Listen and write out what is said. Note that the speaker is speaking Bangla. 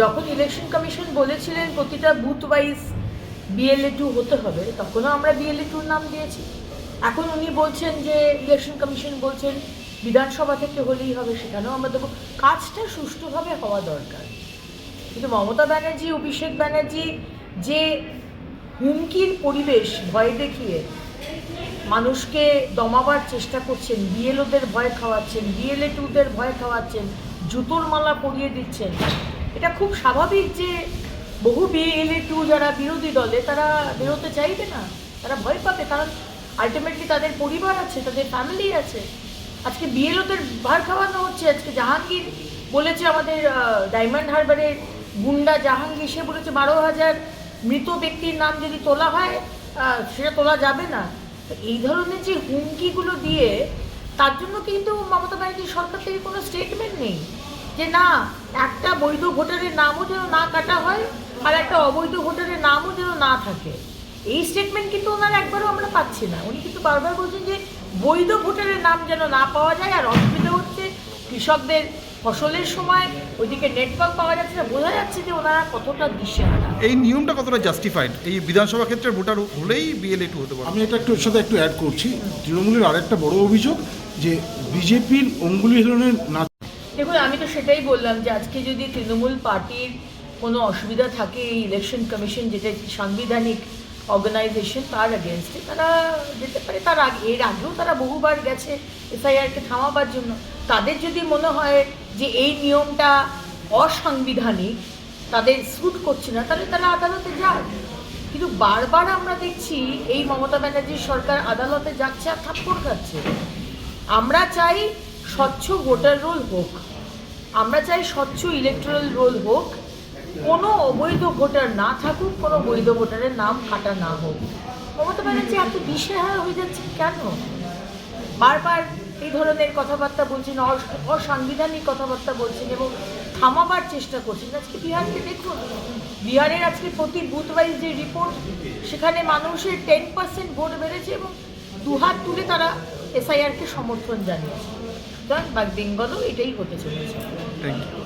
যখন ইলেকশন কমিশন বলেছিলেন প্রতিটা বুথ ওয়াইজ বিএলএ টু হতে হবে, তখনও আমরা বিএলএ টুর নাম দিয়েছি। এখন উনি বলছেন যে ইলেকশন কমিশন বলছেন বিধানসভা থেকে হলেই হবে, সেখানেও আমরা দেবো। কাজটা সুষ্ঠুভাবে হওয়া দরকার। কিন্তু মমতা ব্যানার্জি, অভিষেক ব্যানার্জি যে হুমকির পরিবেশ ভয় দেখিয়ে মানুষকে দমাবার চেষ্টা করছেন বিএলওদের ভয় খাওয়াচ্ছেন বিএলএ টুদের ভয় খাওয়াচ্ছেন, জুতোর মালা পরিয়ে দিচ্ছেন এটা খুব স্বাভাবিক যে বহু বিএলএ টু যারা বিরোধী দলে, তারা বেরোতে চাইবে না, তারা ভয় পাবে, কারণ আলটিমেটলি তাদের পরিবার আছে, তাদের ফ্যামিলি আছে। আজকে বিএলওদের ভার খাওয়ানো হচ্ছে, আজকে জাহাঙ্গীর বলেছে আমাদের ডায়মন্ড হারবারের গুন্ডা জাহাঙ্গীর, সে বলেছে বারো হাজার মৃত ব্যক্তির নাম যদি তোলা হয় সেটা তোলা যাবে না। এই ধরনের যে হুমকিগুলো দিয়ে, তার জন্য কিন্তু মমতা ব্যানার্জি সরকার থেকে কোনো স্টেটমেন্ট নেই। যে না একটা বৈধ ভোটারের নামও যেন না কাটা হয় আর একটা অবৈধ ভোটারের নামও যেন না থাকে। এই স্টেটমেন্ট কিন্তু ওনার একবারও আমরা পাচ্ছি না। উনি কিন্তু বারবার বলছেন যে বৈধ ভোটারের নাম যেন না পাওয়া যায় আর অসুবিধা হচ্ছে কৃষকদের ফসলের সময় ওইদিকে নেটওয়ার্ক পাওয়া যাচ্ছে না। বোঝা যাচ্ছে যে ওনারা কতটা দিশেহারা। এই নিয়মটা কতটা জাস্টিফাইড এই বিধানসভা ক্ষেত্রে ভোটার হলেই বিএলএ টু হতে পারে। আমি এটা একটু এর সাথে একটু অ্যাড করছি। তৃণমূলের আরেকটা বড় অভিযোগ যে বিজেপির অঙ্গুলি হিরণের না দেখুন, আমি তো সেটাই বললাম যে আজকে যদি তৃণমূল পার্টির কোনো অসুবিধা থাকে এই ইলেকশন কমিশন যেটা সাংবিধানিক অর্গানাইজেশন তার এগেনস্টে তারা যেতে পারে। তার আগে, এর আগেও তারা বহুবার গেছে এসআইআরকে থামাবার জন্য। তাদের যদি মনে হয় যে এই নিয়মটা অসাংবিধানিক, তাদের স্যুট করছে না, তাহলে তারা আদালতে যাক। কিন্তু বারবার আমরা দেখছি এই মমতা ব্যানার্জির সরকার আদালতে যাচ্ছে আর থাপ্পড় খাচ্ছে। আমরা চাই স্বচ্ছ ভোটার রোল হোক, আমরা চাই স্বচ্ছ ইলেকট্রাল রোল হোক, কোনো অবৈধ ভোটার না থাকুক, কোনো বৈধ ভোটারের নাম কাটা না হোক। মমতা ব্যানার্জি এত দিশেহারা হয়ে যাচ্ছে কেন? বারবার এই ধরনের কথাবার্তা বলছেন, অস- অসাংবিধানিক কথাবার্তা বলছেন এবং থামাবার চেষ্টা করছেন। আজকে বিহারকে দেখুন, বিহারের আজকে প্রতি বুথ ওয়াইজ যে রিপোর্ট সেখানে মানুষের টেন পার্সেন্ট ভোট বেড়েছে এবং দুহাত তুলে তারা এসআইআরকে সমর্থন জানিয়েছে। সুতরাং বেঙ্গলও এটাই হতে চলেছে। Thank you